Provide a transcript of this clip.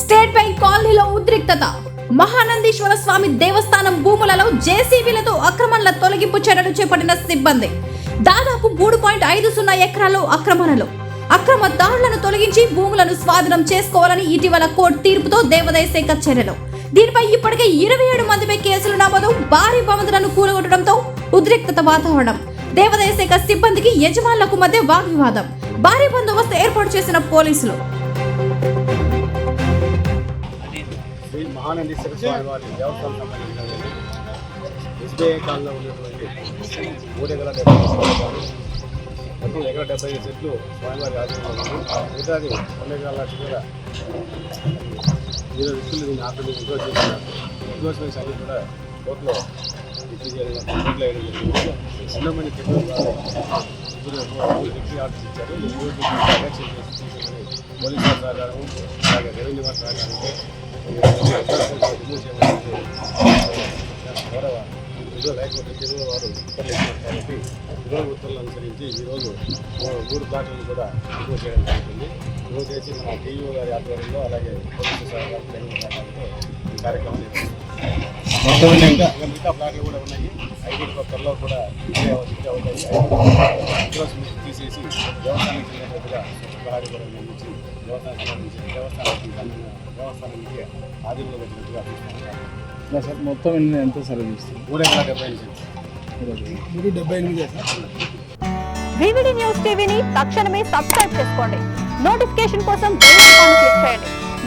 State bank కాలనీలో ఉద్రిక్తత. మహానందీశ్వర స్వామి దేవస్థానం భూములలో జేసీబీలతో అక్రమణల తొలగింపు చర్యలు చేపట్టిన సిబ్బంది. దాదాపు మూడు పాయింట్ ఐదు సున్నా ఎకరాల్లో అక్రమణలు. అక్రమ దారులను తొలగించి భూములను స్వాధీనం చేసుకోవాలని ఇటీవల కోర్టు తీర్పుతో దేవాదాయ శాఖ చర్యలు. దీనిపై ఇప్పటికే ఇరవై ఏడు మందిపై కేసులు నమోదు భారీ భవంతులను కూలగొట్టడంతో ఉద్రిక్తత వాతావరణం. దేవాదాయ శాఖ సిబ్బందికి యజమానులకు మధ్య వాగ్వివాదం. భారీ బందోబస్తు ఏర్పాటు చేసిన పోలీసులు. మహానందీశ్వర స్వామి వారి దేవస్థానం సంబంధించినటువంటి ఎస్బీఐ కాలంలో ఉన్నటువంటి మూడు ఎకరాల డెబ్బై ఐదు మొత్తం ఎకర డెబ్బై ఐదు సెట్లు స్వామివారి ఆధ్వర్యంలో మిగతాది రెండు ఎకరాల చివర ఈరోజు వ్యక్తులు దీన్ని ఆపేది ఇంక్లోజ్ చేస్తున్నారు ఎంక్లోజ్మెంట్స్ కూడా కోర్టులో డిగ్రీ చేయడం డిగ్రీ ఆర్డర్స్ ఇచ్చారు ఈ సహకారం అలాగే రెవెన్యూ వారి సహకారంతో రిమూవ్ గౌరవ తెలుగు వారు ఉత్తర్వులు కాబట్టి ఉత్తర్వులు అనుసరించి ఈరోజు మూడు ప్లాట్లను కూడా రిమూవ్ చేయడం జరుగుతుంది రిమూవ్ చేసి మన గారి ఆధ్వర్యంలో అలాగే పోలీసు సహకారం ఈ కార్యక్రమం ఇంకా మిగతా ప్లాట్లు కూడా ఉన్నాయి. ఐదు త్వరలో కూడా తీసేసి దేవస్థానానికి చెందినట్టుగా నిర్మించి దేవస్థానం సంబంధించి దేవస్థానానికి దేవస్థానానికి వచ్చినట్టుగా సార్ మొత్తం ఎన్ని ఎంత మూడు ఎకరాల డెబ్బై ఎనిమిది మూడు డెబ్బై ఎనిమిది సార్ వివిడి న్యూస్ టీవీని తక్షణమే సబ్స్క్రైబ్ చేసుకోండి. నోటిఫికేషన్ కోసం బెల్ ఐకాన్ క్లిక్ చేయండి.